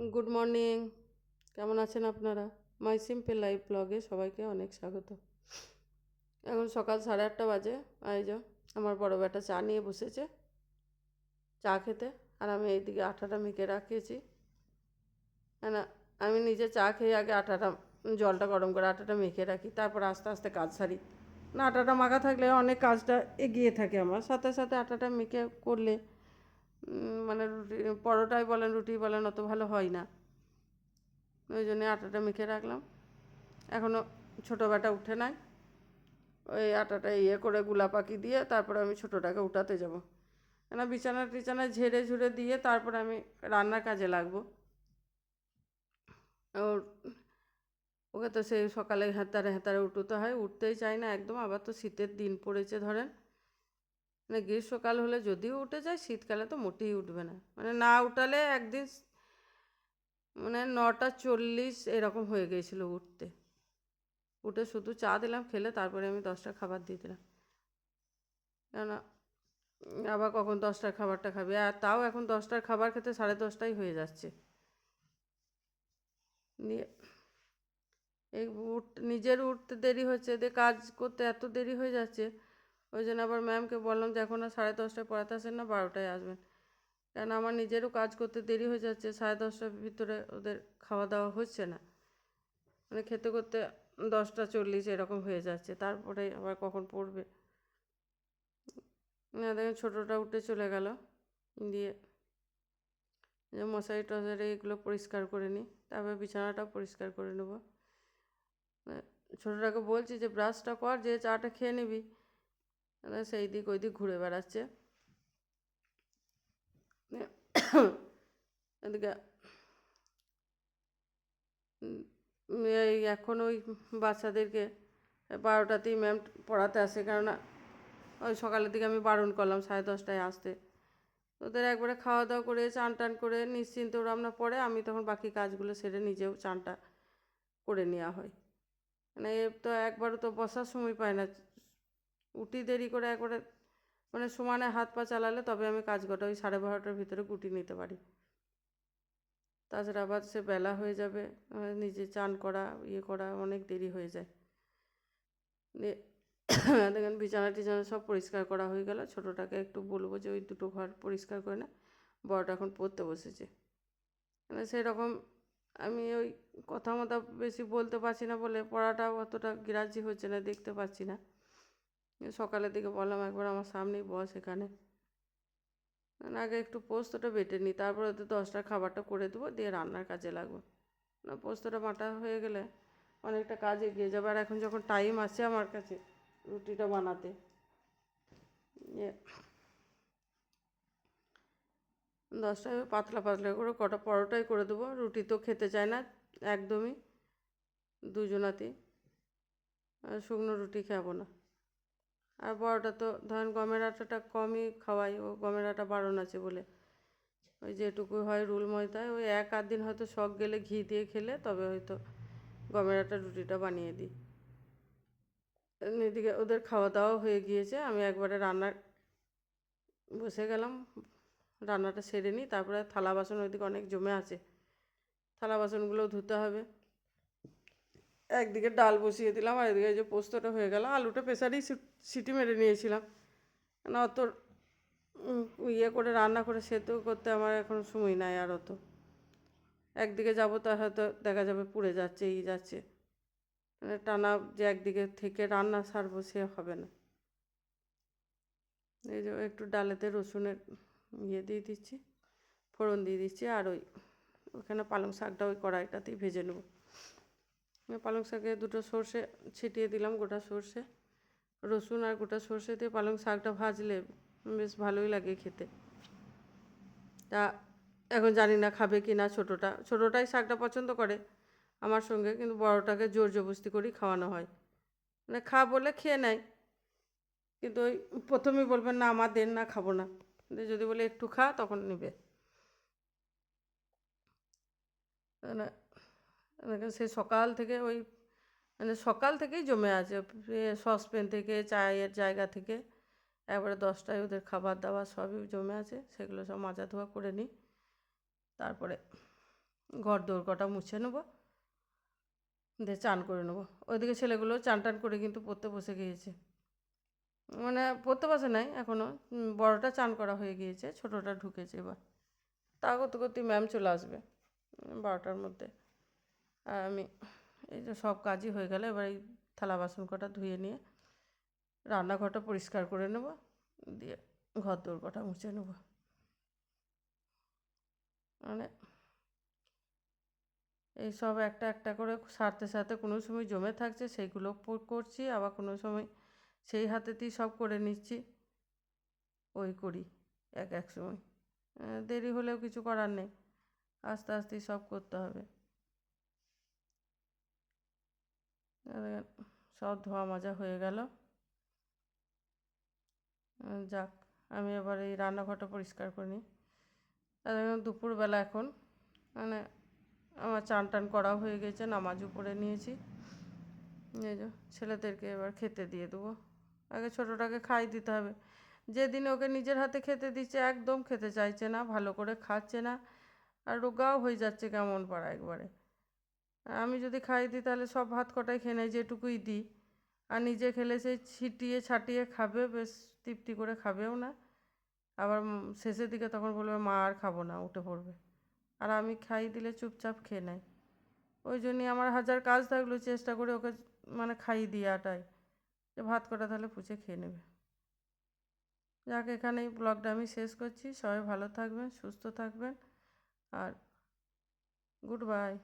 Good morning. কেমন আছেন আপনারা? মাই সিম্পল লাইফ ব্লগে সবাইকে অনেক স্বাগত। এখন সকাল সাড়ে আটটা বাজে। যো আমার বড় বেটা চা নিয়ে বসেছে, চা খেতে। আর আমি এইদিকে আঠাটা মেখে রাখিয়েছি। না, আমি নিজে চা খেয়ে আগে আটাটা জলটা গরম করে আটাটা মেখে রাখি, তারপর আস্তে আস্তে কাজ সারি। না আটাটা মাখা থাকলে অনেক কাজটা এগিয়ে থাকে আমার। সাথে সাথে আটাটা মেখে করলে মানে রুটি, পরোটাই বলেন, রুটি বলেন, অত ভালো হয় না। ওই জন্যে আটাটা মেখে রাখলাম। এখনও ছোটো বেটা উঠে নাই। ওই আটাটা ইয়ে করে গুলা পাকি দিয়ে তারপরে আমি ছোটোটাকে উঠাতে যাব। কেন বিছানা টিছানা ঝেড়ে ঝুড়ে দিয়ে তারপরে আমি রান্নার কাজে লাগবো। ওর, ওকে তো সেই সকালে হেঁতারে হেঁতারে উঠতে হয়, উঠতেই চাই না একদম। আবার তো শীতের দিন পড়েছে ধরেন। মানে গ্রীষ্মকাল হলে যদিও উঠে যায় শীতকালে তো মোটেই উঠবে না। মানে না উঠালে একদিন মানে নটা চল্লিশ এরকম হয়ে গিয়েছিল উঠতে। উঠে শুধু চা দিলাম খেলে তারপরে আমি দশটা খাবার দিয়ে দিলাম। উম, আবার কখন দশটার খাবারটা খাবে? আর তাও এখন দশটার খাবার খেতে সাড়ে দশটাই হয়ে যাচ্ছে। নিয়ে এই উঠ নিজের উঠতে দেরি হচ্ছে দিয়ে কাজ করতে এত দেরি হয়ে যাচ্ছে। ওই জন্য আবার ম্যামকে বললাম, যে এখন আর সাড়ে দশটায় পড়াতে আসেন না, বারোটায় আসবেন। কারণ আমার নিজেরও কাজ করতে দেরি হয়ে যাচ্ছে, সাড়ে দশটার ভিতরে ওদের খাওয়া দাওয়া হচ্ছে না। মানে খেতে করতে দশটা চল্লিশ এরকম হয়ে যাচ্ছে, তারপরে আবার কখন পড়বে? না, দেখেন ছোটোটা উঠে চলে গেল, দিয়ে যে মশারি টশারি এগুলো পরিষ্কার করে নিই, তারপরে বিছানাটাও পরিষ্কার করে নেব। ছোটোটাকে বলছি যে, ব্রাশটা কর, যে চাটা খেয়ে নিবি। সেই দিক ওই দিক ঘুরে বেড়াচ্ছে। এদিকে এই এখন ওই বাচ্চাদেরকে বারোটাতেই ম্যাম পড়াতে আসে, কেননা ওই সকালের দিকে আমি বারণ করলাম সাড়ে দশটায় আসতে। ওদের একবারে খাওয়া দাওয়া করে, চান টান করে নিশ্চিন্তে ওরা পড়ে আমি তখন বাকি কাজগুলো সেরে নিজেও চানটা করে নেওয়া হয়। মানে তো একবারও তো বসার সময় পায় না উঠি দেরি করে একবারে মানে সমানে হাত পা চালালে তবে আমি কাজ কটা, ওই সাড়ে বারোটার ভিতরে গুটি নিতে পারি। তাছাড়া আবার সে বেলা হয়ে যাবে নিজে চান করা ইয়ে করা অনেক দেরি হয়ে যায়। দেখেন বিছানা টিছানা সব পরিষ্কার করা হয়ে গেল, ছোটোটাকে একটু বলব যে ওই দুটো ঘর পরিষ্কার করে না, বড়টা এখন পড়তে বসেছে। মানে সেরকম আমি ওই কথা মতো বেশি বলতে পারছি না বলে পড়াটা অতটা গ্রাহ্য হচ্ছে না, দেখতে পাচ্ছি না। সকালের দিকে বললাম, একবার আমার সামনেই বস এখানে। মানে আগে একটু পোস্তটা বেটে নিই, তারপরে ওদের দশটার খাবারটা করে দেবো, দিয়ে রান্নার কাজে লাগবো। না পোস্তটা বাটা হয়ে গেলে অনেকটা কাজ এগিয়ে যাবে। আর এখন যখন টাইম আছে আমার কাছে রুটিটা বানাতে ইয়ে। দশটায় পাতলা পাতলা করে কটা পরোটাই করে দেবো। রুটি তো খেতে চায় না একদমই, দুজনাতেই। শুকনো রুটি খাব না। আর বড়টা তো, ধরেন গমের আটাটা কমই খাওয়াই, ও গমের আটা বারণ আছে বলে। ওই যেটুকু হয় রুল ময়দায়, ওই এক আধ দিন হয়তো শখ গেলে ঘি দিয়ে খেলে, তবে হয়তো গমের আটা রুটিটা বানিয়ে দিই। এদিকে ওদের খাওয়া দাওয়া হয়ে গিয়েছে, আমি একবারে রান্নার বসে গেলাম, রান্নাটা সেরে নিই, তারপরে থালা বাসন ওইদিকে অনেক জমে আছে, থালা বাসনগুলোও ধুতে হবে। একদিকে ডাল বসিয়ে দিলাম আর এদিকে যে পোস্তটা হয়ে গেল। আলুটা প্রেসারেই সিটি মেরে নিয়েছিলাম। না অত ইয়ে করে, রান্না করে, সেদ্ধ করতে আমার এখন সময় নাই আর অত। একদিকে যাব তা হয়তো দেখা যাবে পুড়ে যাচ্ছে, ই যাচ্ছে। মানে টানা যে একদিকে থেকে রান্না সারবো সে হবে না। এই যে একটু ডালেতে রসুনের ইয়ে দিয়ে দিচ্ছি, ফোড়ন দিয়ে দিচ্ছি আর ওই, ওখানে পালং শাকটা ওই কড়াইটাতেই ভেজে নেব। আমি পালং শাকে দুটো সর্ষে ছিটিয়ে দিলাম গোটা সর্ষে, রসুন আর গোটা সর্ষে দিয়ে পালং শাকটা ভাজলে বেশ ভালোই লাগে খেতে। তা এখন জানি না খাবে কি না ছোটোটা, ছোটোটাই শাকটা পছন্দ করে, আমার সঙ্গে কিন্তু বড়টাকে জোর জবস্তি করেই খাওয়ানো হয়। মানে খা বলে খেয়ে নেয়, কিন্তু ওই প্রথমেই বলবেন, না আমার দেন না, খাব না। কিন্তু যদি বলে, একটু খা, তখন নেবে। মানে সে সকাল থেকে ওই মানে সকাল থেকেই জমে আছে। সসপ্যান থেকে, চায়ের জায়গা থেকে, একবারে দশটায় ওদের খাবার দাবার সবই জমে আছে। সেগুলো সব মাজা ধোয়া করে নিই। তারপরে ঘর দৌড় কটা মুছে নেব। দিয়ে চান করে নেব। ওইদিকে ছেলেগুলো চান টান করে কিন্তু পড়তে বসে গিয়েছে। মানে পড়তে বসে নাই এখনও বড়টা চান করা হয়ে গিয়েছে, ছোটোটা ঢুকেছে এবার। তা করতে করতে ম্যাম চলে আসবে। বারোটার মধ্যে। আর আমি এই যে সব কাজই হয়ে গেলে, এবার এই থালা বাসন কটা ধুয়ে নিয়ে রান্নাঘরটা পরিষ্কার করে নেব, দিয়ে ঘর দৌড় কটা মুছে নেব। মানে এই সব একটা একটা করে সারতে সারতে কোনো সময় জমে থাকছে, সেইগুলো করছি, আবার কোনো সময় সেই হাতেতেই সব করে নিচ্ছি, ওই করি এক এক সময়। দেরি হলেও কিছু করার নেই, আস্তে আস্তেই সব করতে হবে আর সব ধোয়া মাজা হয়ে গেল। যাক, আমি এবার এই রান্নাঘরটা পরিষ্কার করে নিই। দুপুরবেলা এখন মানে আমার চান টান করাও হয়ে গেছে, নামাজও পড়ে নিয়েছি। ছেলেদেরকে এবার খেতে দিয়ে দেবো। আগে ছোটোটাকে খাই দিতে হবে। যেদিন ওকে নিজের হাতে খেতে দিচ্ছে, একদম খেতে চাইছে না, ভালো করে খাচ্ছে না। আর রোগাও হয়ে যাচ্ছে কেমন পাড়া একবারে। আমি যদি খাই দিই, তাহলে সব ভাত কটাই খেয়ে নেয়, যেটুকুই দিই। আর নিজে খেলে সেই ছিটিয়ে ছাটিয়ে খাবে, বেশ তৃপ্তি করে খাবেও না। আবার শেষের দিকে তখন বলবে, মা আর খাব না, উঠে পড়বে। আর আমি খাই দিলে চুপচাপ খেয়ে নেয়। ওই জন্যই আমার হাজার কাজ থাকলেও চেষ্টা করে ওকে মানে খাইয়ে দিয়াটাই যে ভাত কটা, তাহলে পুচে খেয়ে নেবে। যাক, এখানেই ব্লগটা আমি শেষ করছি। সবাই ভালো থাকবেন, সুস্থ থাকবেন। আর গুড বাই।